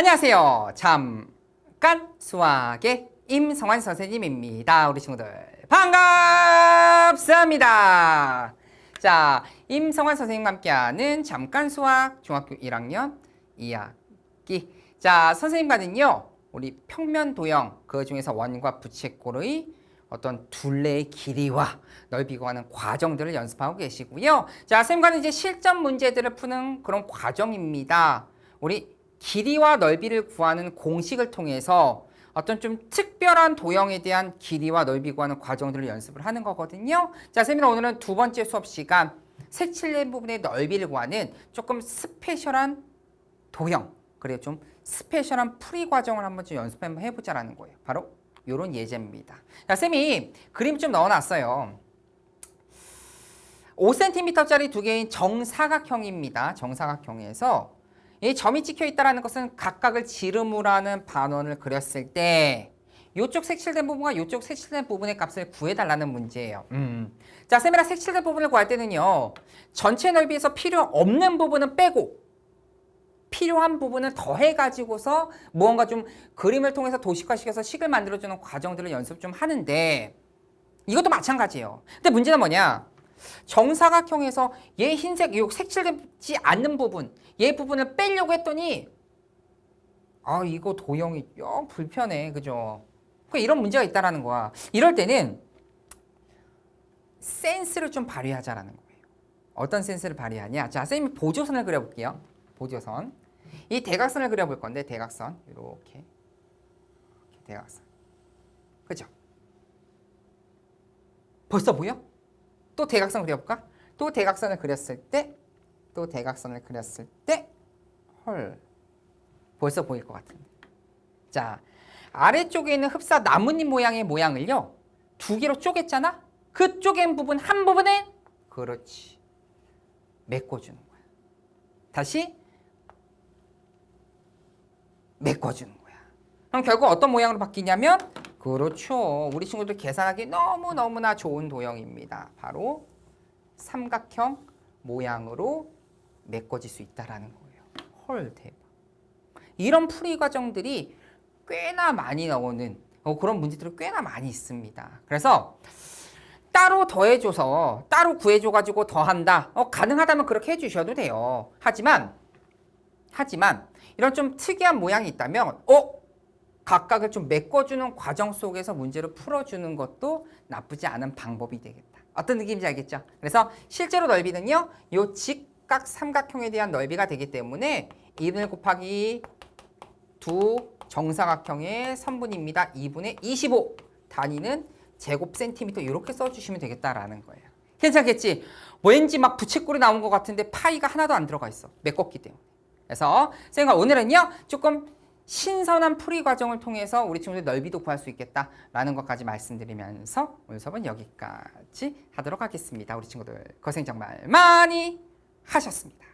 안녕하세요. 잠깐 수학의 임성환 선생님입니다. 우리 친구들 반갑습니다. 자, 임성환 선생님과 함께하는 잠깐 수학 중학교 1학년 이야기. 자, 선생님과는요. 우리 평면 도형 그 중에서 원과 부채꼴의 어떤 둘레의 길이와 넓이 구하는 과정들을 연습하고 계시고요. 자, 선생님과는 이제 실전 문제들을 푸는 그런 과정입니다. 우리 길이와 넓이를 구하는 공식을 통해서 어떤 좀 특별한 도형에 대한 길이와 넓이 구하는 과정들을 연습을 하는 거거든요. 자, 선생님 오늘은 두 번째 수업 시간 색칠된 부분의 넓이를 구하는 조금 스페셜한 도형 그리고 좀 스페셜한 풀이 과정을 한번 좀 연습 한번 해보자라는 거예요. 바로 이런 예제입니다. 자, 쌤이 그림 좀 넣어놨어요. 5cm짜리 두 개인 정사각형입니다. 정사각형에서 이 점이 찍혀 있다는 것은 각각을 지름으로 하는 반원을 그렸을 때 이쪽 색칠된 부분과 이쪽 색칠된 부분의 값을 구해달라는 문제예요. 음. 자, 쌤이랑 색칠된 부분을 구할 때는요. 전체 넓이에서 필요 없는 부분은 빼고 필요한 부분을 더해가지고서 무언가 좀 그림을 통해서 도식화시켜서 식을 만들어주는 과정들을 연습 좀 하는데 이것도 마찬가지예요. 근데 문제는 뭐냐? 정사각형에서 얘 흰색, 요 색칠되지 않는 부분, 얘 부분을 빼려고 했더니 아 이거 도형이 영 불편해, 그죠? 그 이런 문제가 있다라는 거야. 이럴 때는 센스를 좀 발휘하자라는 거예요. 어떤 센스를 발휘하냐? 자, 선생님이 보조선을 그려볼게요. 보조선. 이 대각선을 그려볼 건데 대각선 이렇게 대각선. 그죠? 벌써 보여? 또 대각선 그려볼까? 또 대각선을 그렸을 때, 또 대각선을 그렸을 때, 헐, 벌써 보일 것 같은데. 자, 아래쪽에 있는 흡사 나뭇잎 모양의 모양을요, 두 개로 쪼갰잖아? 그 쪼갠 부분 한 부분에, 그렇지, 메꿔주는 거야. 다시 메꿔주는 거야. 그럼 결국 어떤 모양으로 바뀌냐면, 그렇죠. 우리 친구들 계산하기 너무너무나 좋은 도형입니다. 바로 삼각형 모양으로 메꿔질 수 있다라는 거예요. 헐 대박. 이런 풀이 과정들이 꽤나 많이 나오는 어, 그런 문제들이 꽤나 많이 있습니다. 그래서 따로 더해줘서 따로 구해줘가지고 더한다. 어, 가능하다면 그렇게 해주셔도 돼요. 하지만 하지만 이런 좀 특이한 모양이 있다면 어 각각을 좀 메꿔주는 과정 속에서 문제를 풀어주는 것도 나쁘지 않은 방법이 되겠다. 어떤 느낌인지 알겠죠? 그래서 실제로 넓이는요, 요 직각 삼각형에 대한 넓이가 되기 때문에 2분의 곱하기 두 정사각형의 3분입니다. 2분의 25 단위는 제곱 센티미터 이렇게 써주시면 되겠다라는 거예요. 괜찮겠지? 왠지 막 부채꼴이 나온 것 같은데 파이가 하나도 안 들어가 있어. 메꿨기 때문에. 그래서 선생님 오늘은요 조금 신선한 풀이 과정을 통해서 우리 친구들 넓이도 구할 수 있겠다라는 것까지 말씀드리면서 오늘 수업은 여기까지 하도록 하겠습니다. 우리 친구들 고생 정말 많이 하셨습니다.